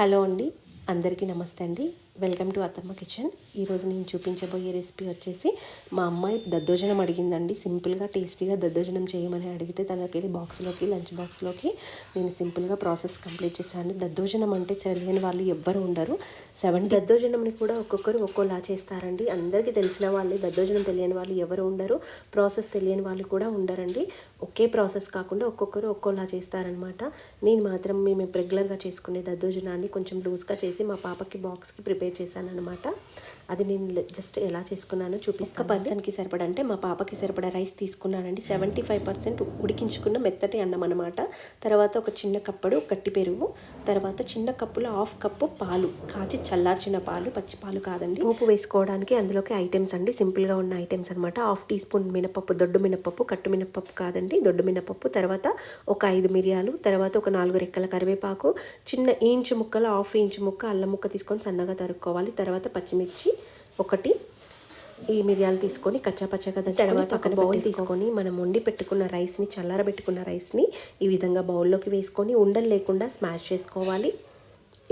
Hello అండి. అందరికీ నమస్తే అండి. Welcome to Attamma kitchen. ఈరోజు నేను చూపించబోయే రెసిపీ వచ్చేసి మా అమ్మాయి దద్దోజనం అడిగిందండి. సింపుల్గా టేస్టీగా దద్దోజనం చేయమని అడిగితే తనకెళ్ళి బాక్స్లోకి లంచ్ బాక్స్లోకి నేను సింపుల్గా ప్రాసెస్ కంప్లీట్ చేశాను. దద్దోజనం అంటే తెలియని వాళ్ళు ఎవ్వరు ఉండరు. సెవెన్ దద్దోజనంని కూడా ఒక్కొక్కరు ఒక్కోలా చేస్తారండి. అందరికీ తెలిసిన వాళ్ళే దద్దోజనం తెలియని వాళ్ళు ఎవరు ఉండరు. ప్రాసెస్ తెలియని వాళ్ళు కూడా ఉండరండి. ఒకే ప్రాసెస్ కాకుండా ఒక్కొక్కరు ఒక్కోలా చేస్తారనమాట నేను మాత్రం మేము రెగ్యులర్గా చేసుకునే దద్దోజనాన్ని కొంచెం లూజ్గా చేసి మా పాపకి బాక్స్కి ప్రిపేర్ చేశాను అనమాట అది నేను జస్ట్ ఎలా చేసుకున్నానో చూపిస్తా పర్సన్కి సరిపడా అంటే మా పాపకి సరిపడా రైస్ తీసుకున్నానండి. సెవెంటీ ఫైవ్ పర్సెంట్ ఉడికించుకున్న మెత్తటి అన్నం అనమాట తర్వాత ఒక చిన్న కప్పడు గట్టి పెరుగు తర్వాత చిన్న కప్పులో హాఫ్ కప్పు పాలు కాచి చల్లార్చిన పాలు పచ్చి పాలు కాదండి. పోపు వేసుకోవడానికి అందులోకి ఐటమ్స్ అండి. సింపుల్గా ఉన్న ఐటమ్స్ అనమాట హాఫ్ టీ స్పూన్ మినపప్పు దొడ్డు మినపప్పు కట్టు మినపప్పు కాదండి దొడ్డు మినపప్పు. తర్వాత ఒక ఐదు మిరియాలు తర్వాత ఒక నాలుగు రెక్కల కరివేపాకు చిన్న ఇంచు ముక్కలు హాఫ్ ఇంచు ముక్క అల్లం ముక్క తీసుకొని సన్నగా తరుక్కోవాలి తర్వాత పచ్చిమిర్చి ఒకటి ఈ మిరియాలు తీసుకొని కచ్చాపచ్చగా తర్వాత పక్కన బౌల్ తీసుకొని మనం వండి పెట్టుకున్న రైస్ని చల్లారబెట్టుకున్న రైస్ని ఈ విధంగా బౌల్లోకి వేసుకొని ఉండలు లేకుండా స్మాష్ చేసుకోవాలి.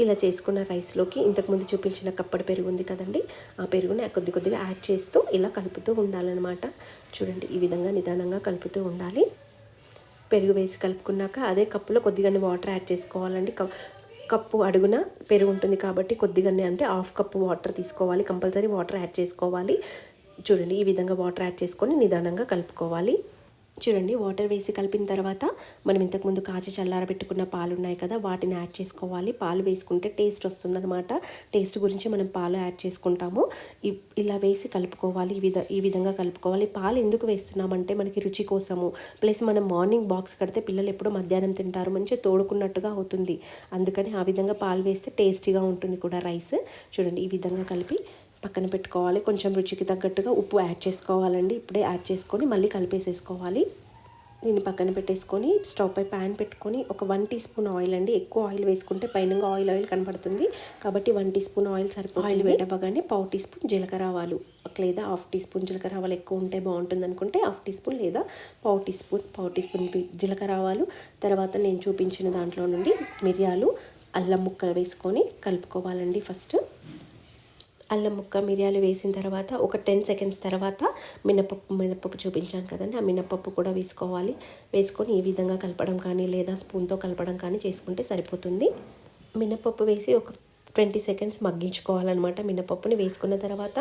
ఇలా చేసుకున్న రైస్లోకి ఇంతకుముందు చూపించిన కప్పడి పెరుగు ఉంది కదండి ఆ పెరుగుని కొద్ది కొద్దిగా యాడ్ చేస్తూ ఇలా కలుపుతూ ఉండాలన్నమాట. చూడండి ఈ విధంగా నిదానంగా కలుపుతూ ఉండాలి. పెరుగు వేసి కలుపుకున్నాక అదే కప్పులో కొద్దిగానే వాటర్ యాడ్ చేసుకోవాలండి. కప్పు అడుగున పెరుగు ఉంటుంది కాబట్టి కొద్దిగానే అంటే హాఫ్ కప్పు వాటర్ తీసుకోవాలి కంపల్సరీ వాటర్ యాడ్ చేసుకోవాలి. చూడండి ఈ విధంగా వాటర్ యాడ్ చేసుకొని నిదానంగా కలుపుకోవాలి. చూడండి వాటర్ వేసి కలిపిన తర్వాత మనం ఇంతకుముందు కాచి చల్లారబెట్టుకున్న పాలు ఉన్నాయి కదా వాటిని యాడ్ చేసుకోవాలి. పాలు వేసుకుంటే టేస్ట్ వస్తుందన్నమాట. టేస్ట్ గురించి మనం పాలు యాడ్ చేసుకుంటాము. ఇలా వేసి కలుపుకోవాలి. ఈ విధ ఈ విధంగా కలుపుకోవాలి. పాలు ఎందుకు వేస్తున్నామంటే మనకి రుచి కోసము. ప్లస్ మనం మార్నింగ్ బాక్స్ కడితే పిల్లలు ఎప్పుడూ మధ్యాహ్నం తింటారు. మంచిగా తోడుకున్నట్టుగా అవుతుంది. అందుకని ఆ విధంగా పాలు వేస్తే టేస్టీగా ఉంటుంది కూడా రైస్. చూడండి ఈ విధంగా కలిపి పక్కన పెట్టుకోవాలి. కొంచెం రుచికి తగ్గట్టుగా ఉప్పు యాడ్ చేసుకోవాలండి. ఇప్పుడే యాడ్ చేసుకొని మళ్ళీ కలిపేసేసుకోవాలి. దీన్ని పక్కన పెట్టేసుకొని స్టవ్ పై ప్యాన్ పెట్టుకొని ఒక వన్ టీ స్పూన్ ఆయిల్ అండి. ఎక్కువ ఆయిల్ వేసుకుంటే పైన ఆయిల్ ఆయిల్ కనబడుతుంది. కాబట్టి వన్ టీ స్పూన్ ఆయిల్ సరిపో ఆయిల్ వేడవ్వగానే పావు టీ స్పూన్ జీలకర్ర ఆవాలు. లేదా హాఫ్ టీ స్పూన్ జీలకర్ర ఆవాలు ఎక్కువ ఉంటే బాగుంటుంది అనుకుంటే హాఫ్ టీ స్పూన్ లేదా పావు టీ స్పూన్ పావు టీ స్పూన్ జీలకర్ర ఆవాలు. తర్వాత నేను చూపించిన దాంట్లో నుండి మిరియాలు అల్లం ముక్కలు వేసుకొని కలుపుకోవాలండి ఫస్ట్. అల్లం ముక్క మిరియాలు వేసిన తర్వాత ఒక టెన్ సెకండ్స్ తర్వాత మినపప్పు మినపప్పు చూపించాను కదండి. ఆ మినపప్పు కూడా వేసుకోవాలి. వేసుకొని ఈ విధంగా కలపడం కానీ లేదా స్పూన్తో కలపడం కానీ చేసుకుంటే సరిపోతుంది. మినపప్పు వేసి ఒక ట్వంటీ సెకండ్స్ మగ్గించుకోవాలన్నమాట మినపప్పుని. వేసుకున్న తర్వాత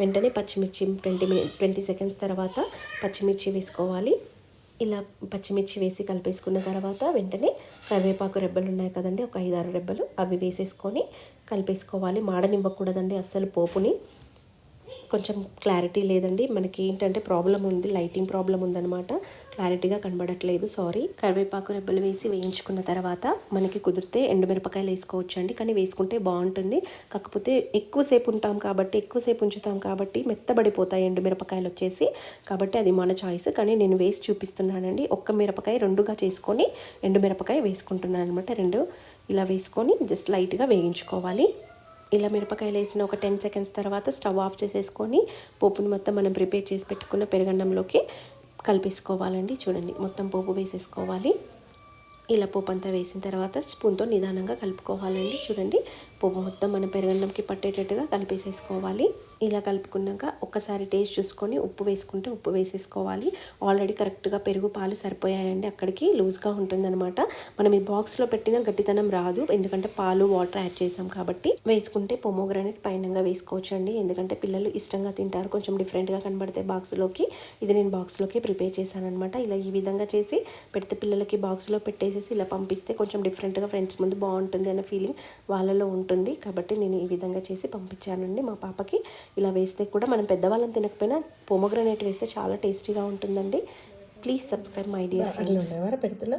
వెంటనే పచ్చిమిర్చి ట్వంటీ మినిట్ ట్వంటీ సెకండ్స్ తర్వాత పచ్చిమిర్చి వేసుకోవాలి. ఇలా పచ్చిమిర్చి వేసి కలిపేసుకున్న తర్వాత వెంటనే కరివేపాకు రెబ్బలు ఉన్నాయి కదండి ఒక ఐదారు రెబ్బలు అవి వేసేసుకొని కలిపేసుకోవాలి. మాడనివ్వకూడదండి అస్సలు పోపుని. కొంచెం క్లారిటీ లేదండి. మనకి ఏంటంటే ప్రాబ్లం ఉంది లైటింగ్ ప్రాబ్లం ఉందనమాట క్లారిటీగా కనబడట్లేదు సారీ కరివేపాకు రెబ్బలు వేసి వేయించుకున్న తర్వాత మనకి కుదిరితే ఎండుమిరపకాయలు వేసుకోవచ్చు అండి కానీ వేసుకుంటే బాగుంటుంది. కాకపోతే ఎక్కువసేపు ఉంటాం కాబట్టి ఎక్కువసేపు ఉంచుతాం కాబట్టి మెత్తబడిపోతాయి ఎండుమిరపకాయలు వచ్చేసి. కాబట్టి అది మన చాయిస్ కానీ నేను వేసి చూపిస్తున్నానండి. ఒక్క మిరపకాయ రెండుగా చేసుకొని ఎండుమిరపకాయ వేసుకుంటున్నాను అనమాట రెండు ఇలా వేసుకొని జస్ట్ లైట్గా వేయించుకోవాలి. ఇలా మిరపకాయలు వేసిన ఒక టెన్ సెకండ్స్ తర్వాత స్టవ్ ఆఫ్ చేసేసుకొని పోపుని మొత్తం మనం ప్రిపేర్ చేసి పెట్టుకున్న పెరుగన్నంలోకి కలిపేసుకోవాలండి. చూడండి మొత్తం పోపు వేసేసుకోవాలి. ఇలా పోపు అంతా వేసిన తర్వాత స్పూన్తో నిదానంగా కలుపుకోవాలండి. చూడండి పోపు మొత్తం మన పెరగన్నంకి పట్టేటట్టుగా కలిపేసేసుకోవాలి. ఇలా కలుపుకున్నాక ఒక్కసారి టేస్ట్ చూసుకొని ఉప్పు వేసుకుంటే ఉప్పు వేసేసుకోవాలి. ఆల్రెడీ కరెక్ట్గా పెరుగు పాలు సరిపోయాయండి. అక్కడికి లూజ్గా ఉంటుందన్నమాట. మనం ఈ బాక్స్లో పెట్టిన గట్టితనం రాదు. ఎందుకంటే పాలు వాటర్ యాడ్ చేసాం కాబట్టి వేసుకుంటే పొమోగ్రానైట్ పైనంగా వేసుకోవచ్చు అండి ఎందుకంటే పిల్లలు ఇష్టంగా తింటారు. కొంచెం డిఫరెంట్గా కనబడితే బాక్స్లోకి. ఇది నేను బాక్స్లోకి ప్రిపేర్ చేశాను అనమాట ఇలా ఈ విధంగా చేసి పెడితే పిల్లలకి బాక్స్లో పెట్టేసేసి ఇలా పంపిస్తే కొంచెం డిఫరెంట్గా ఫ్రెండ్స్ ముందు బాగుంటుంది అనే ఫీలింగ్ వాళ్ళలో ఉంటుంది. కాబట్టి నేను ఈ విధంగా చేసి పంపించానండి మా పాపకి. ఇలా వేస్తే కూడా మనం పెద్దవాళ్ళని తినకపోయినా పొమోగ్రనేట్ వేస్తే చాలా టేస్టీగా ఉంటుందండి. ప్లీజ్ సబ్స్క్రైబ్ మై డియర్ పెడుతున్నా